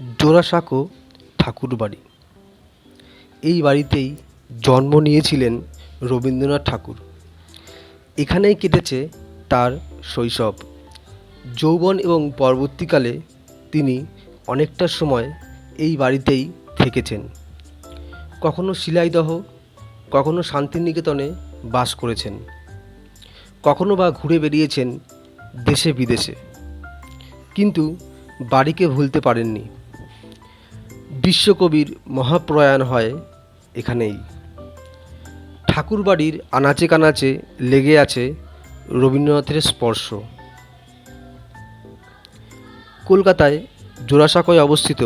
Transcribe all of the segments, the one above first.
জোড়াসাঁকো ঠাকুর বাড়ি এই বাড়িতেই জন্ম নিয়েছিলেন রবীন্দ্রনাথ ঠাকুর। এখানেই কেটেছে তার শৈশব। যৌবন এবং পরবর্তীকালে তিনি অনেকটা সময় এই বাড়িতেই থেকেছেন। কখনো শিলাইদহ, কখনো শান্তিনিকেতনে বাস করেছেন। কখনো বা ঘুরে বেরিয়েছেন দেশে বিদেশে। কিন্তু বাড়িকে ভুলতে পারেননি। বিশ্বকবির মহাপ্রয়াণ হয় এখানেই। ঠাকুরবাড়ির আনাচে কানাচে লেগে আছে রবীন্দ্রনাথের স্পর্শ। কলকাতায় জোড়াসাঁকোয় অবস্থিত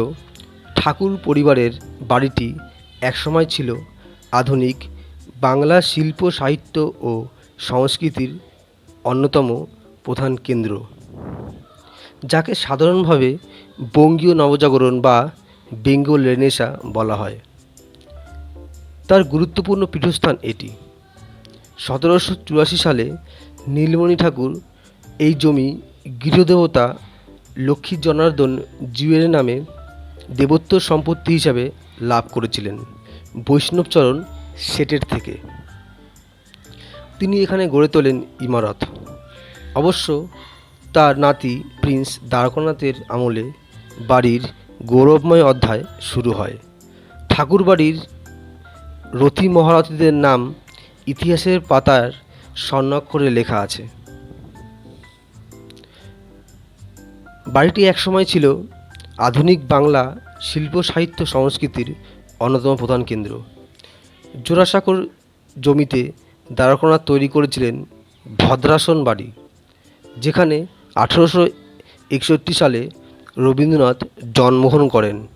ঠাকুর পরিবারের বাড়িটি একসময় ছিল আধুনিক বাংলা শিল্প, সাহিত্য ও সংস্কৃতির অন্যতম প্রধান কেন্দ্র, যাকে সাধারণভাবে বঙ্গীয় নবজাগরণ বা বেঙ্গল লেনেসা বলা হয়। তার গুরুত্বপূর্ণ পীঠস্থান এটি। সতেরোশো চুরাশি সালে নীলমণি ঠাকুর এই জমি গৃহদেবতা লক্ষ্মী জনার্দন জিউয়ের নামে দেবোত্তর সম্পত্তি হিসাবে লাভ করেছিলেন বৈষ্ণবচরণ সেটের থেকে। তিনি এখানে গড়ে তোলেন ইমারত। অবশ্য তার নাতি প্রিন্স দ্বারকানাথের আমলে বাড়ির গৌরবময় অধ্যায় শুরু হয়। ঠাকুরবাড়ির রথী মহারথীদের নাম ইতিহাসের পাতার স্বর্ণাক্ষরে লেখা আছে। বাড়িটি একসময় ছিল আধুনিক বাংলা শিল্প সাহিত্য সংস্কৃতির অন্যতম প্রধান কেন্দ্র। জোড়াসাঁকোর জমিতে দ্বারকানাথ তৈরি করেছিলেন ভদ্রাসন বাড়ি, যেখানে আঠেরোশো একষট্টি সালে রবীন্দ্রনাথ জন্মগ্রহণ করেন।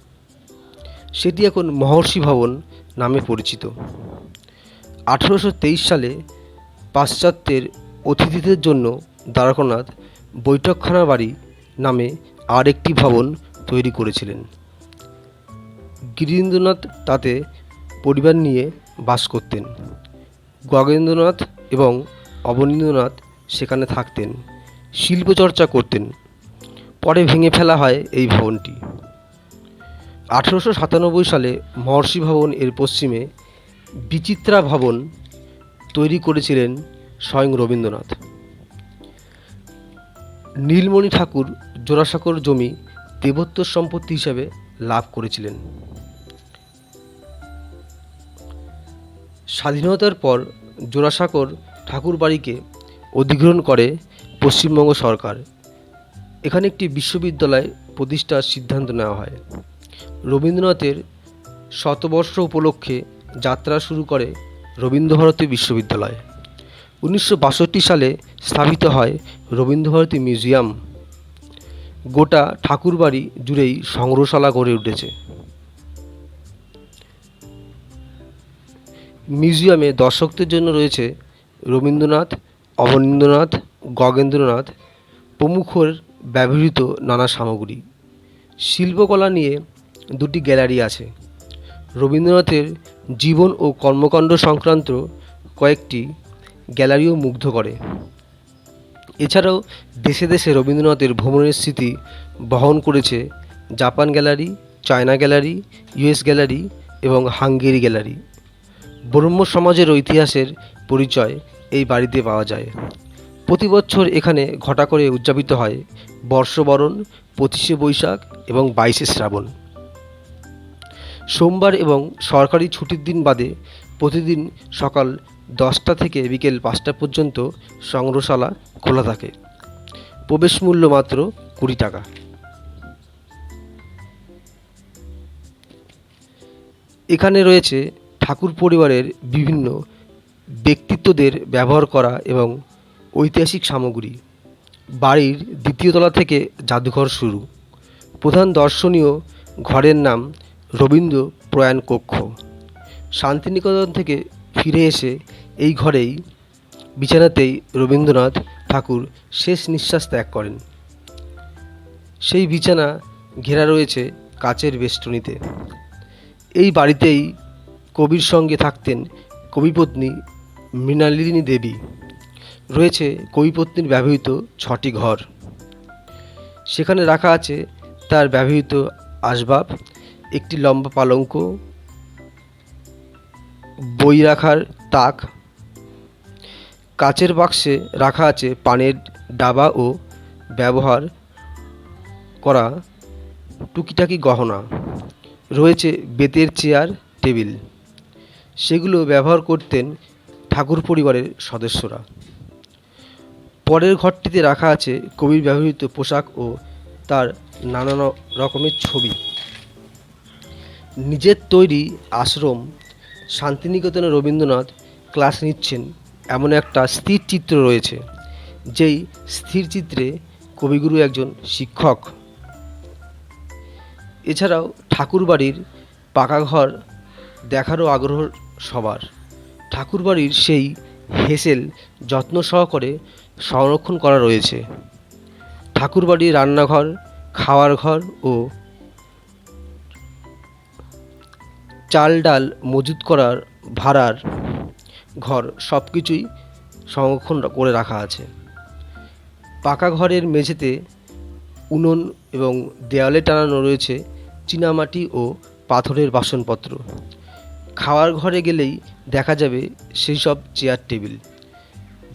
সেটি এখন মহর্ষি ভবন নামে পরিচিত। আঠেরোশো তেইশ সালে পাশ্চাত্যের অতিথিদের জন্য দ্বারকানাথ বৈঠকখানা বাড়ি নামে আর একটি ভবন তৈরি করেছিলেন। গিরীন্দ্রনাথ তাতে পরিবার নিয়ে বাস করতেন। গগেন্দ্রনাথ এবং অবনীন্দ্রনাথ সেখানে থাকতেন। শিল্পচর্চা করতেন। পরে ভেঙে ফেলা হয় এই ভবনটি। আঠেরোশো সাতানব্বই সালে মহর্ষি ভবন এর পশ্চিমে বিচিত্রা ভবন তৈরি করেছিলেন স্বয়ং রবীন্দ্রনাথ। নীলমণি ঠাকুর জোড়াসাঁকোর জমি দেবোত্তর সম্পত্তি হিসাবে লাভ করেছিলেন। স্বাধীনতার পর জোড়াসাঁকোর ঠাকুর বাড়িকে অধিগ্রহণ করে পশ্চিমবঙ্গ সরকার। এখানে একটি বিশ্ববিদ্যালয় প্রতিষ্ঠার সিদ্ধান্ত নেওয়া হয়। রবীন্দ্রনাথের শতবর্ষ উপলক্ষে যাত্রা শুরু করে রবীন্দ্রভারতী বিশ্ববিদ্যালয়। উনিশশো বাষট্টি সালে স্থাপিত হয় রবীন্দ্রভারতী মিউজিয়াম। গোটা ঠাকুরবাড়ি জুড়েই সংগ্রহশালা গড়ে উঠেছে। মিউজিয়ামে দর্শকদের জন্য রয়েছে রবীন্দ্রনাথ, অবনীন্দ্রনাথ, গগেন্দ্রনাথ, প্রমুখের ব্যবহৃত নানা সামগ্রী। শিল্পকলা নিয়ে দুটি গ্যালারি আছে। রবীন্দ্রনাথের জীবন ও কর্মকাণ্ড সংক্রান্ত কয়েকটি গ্যালারিও মুগ্ধ করে। এছাড়াও দেশে দেশে রবীন্দ্রনাথের ভ্রমণের স্মৃতি বহন করেছে Japan gallery, China gallery US gallery এবং হাঙ্গেরি গ্যালারি। ব্রহ্ম সমাজের ইতিহাসের পরিচয় এই বাড়িতে পাওয়া যায়। প্রতি বছর এখানে ঘটা করে উদযাপিত হয় বর্ষবরণ, পঁচিশে বৈশাখ এবং বাইশে শ্রাবণ। সোমবার এবং সরকারি ছুটির দিন বাদে প্রতিদিন সকাল দশটা থেকে বিকেল পাঁচটা পর্যন্ত সংগ্রহশালা খোলা থাকে। প্রবেশ মূল্য মাত্র কুড়ি টাকা। এখানে রয়েছে ঠাকুর পরিবারের বিভিন্ন ব্যক্তিত্বদের ব্যবহার করা এবং ঐতিহাসিক সামগ্রী। বাড়ির দ্বিতীয় তলা থেকে জাদুঘর শুরু। প্রধান দর্শনীয় ঘরের নাম রবীন্দ্র প্রয়াণ কক্ষ। শান্তিনিকেতন থেকে ফিরে এসে এই ঘরেই বিছানাতেই রবীন্দ্রনাথ ঠাকুর শেষ নিঃশ্বাস ত্যাগ করেন। সেই বিছানা ঘেরা রয়েছে কাচের বেষ্টনীতে। এই বাড়িতেই কবির সঙ্গে থাকতেন কবিপত্নী মৃণালিনী দেবী। রয়েছে কবিপত্নীর ব্যবহৃত ছটি ঘর। সেখানে রাখা আছে তার ব্যবহৃত আসবাব, একটি লম্বা পালঙ্ক, বই রাখার তাক, কাচের বাক্সে রাখা আছে পানের ডাবা ও ব্যবহার করা টুকিটাকি গহনা। রয়েছে বেতের চেয়ার, টেবিল। সেগুলো ব্যবহার করতেন ঠাকুর পরিবারের সদস্যরা। পরের ঘরটিতে রাখা আছে কবির ব্যবহৃত পোশাক ও তার নানান রকমের ছবি। নিজের তৈরি আশ্রম শান্তিনিকেতনে রবীন্দ্রনাথ ক্লাস নিচ্ছেন এমন একটা স্থির চিত্র রয়েছে, যেই স্থির চিত্রে কবিগুরু একজন শিক্ষক। এছাড়াও ঠাকুরবাড়ির পাকা ঘর দেখারও আগ্রহ সবার। ঠাকুরবাড়ির সেই হেসেল যত্ন সহকারে সংরক্ষণ করা রয়েছে। ঠাকুরবাড়ির রান্নাঘর, খাওয়ার ঘর ও চাল ডাল মজুত করার ভাড়ার ঘর সব কিছুই সংরক্ষণ করে রাখা আছে। পাকা ঘরের মেঝেতে উনুন এবং দেওয়ালে টানানো রয়েছে চীনামাটি ও পাথরের বাসনপত্র। খাওয়ার ঘরে গেলেই দেখা যাবে সেই সব চেয়ার টেবিল,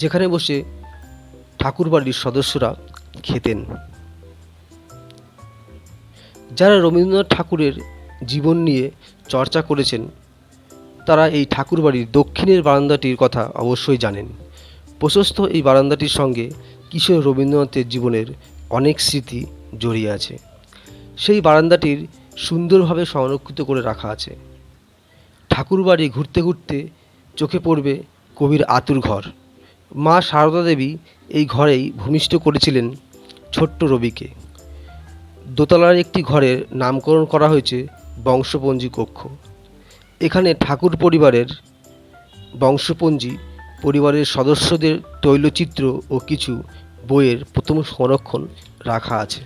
যেখানে বসে ঠাকুরবাড়ির সদস্যরা খেতেন। যারা রবীন্দ্রনাথ ঠাকুরের জীবন নিয়ে চর্চা করেছেন, তারা এই ঠাকুরবাড়ির দক্ষিণের বারান্দাটির কথা অবশ্যই জানেন। প্রশস্ত এই বারান্দাটির সঙ্গে কিশোর রবীন্দ্রনাথের জীবনের অনেক স্মৃতি জড়িয়ে আছে। সেই বারান্দাটির সুন্দরভাবে সংরক্ষিত করে রাখা আছে। ঠাকুরবাড়ি ঘুরতে ঘুরতে চোখে পড়বে কবির আতুর ঘর। মা সারদা দেবী এই ঘরেই ভূমিষ্ঠ করেছিলেন ছোট্ট রবিকে। দোতলার একটি ঘরের নামকরণ করা হয়েছে বংশপঞ্জি কক্ষ। এখানে ঠাকুর পরিবারের বংশপঞ্জি পরিবারের সদস্যদের তৈলচিত্র ও কিছু বইয়ের প্রথম সংরক্ষণ রাখা আছে।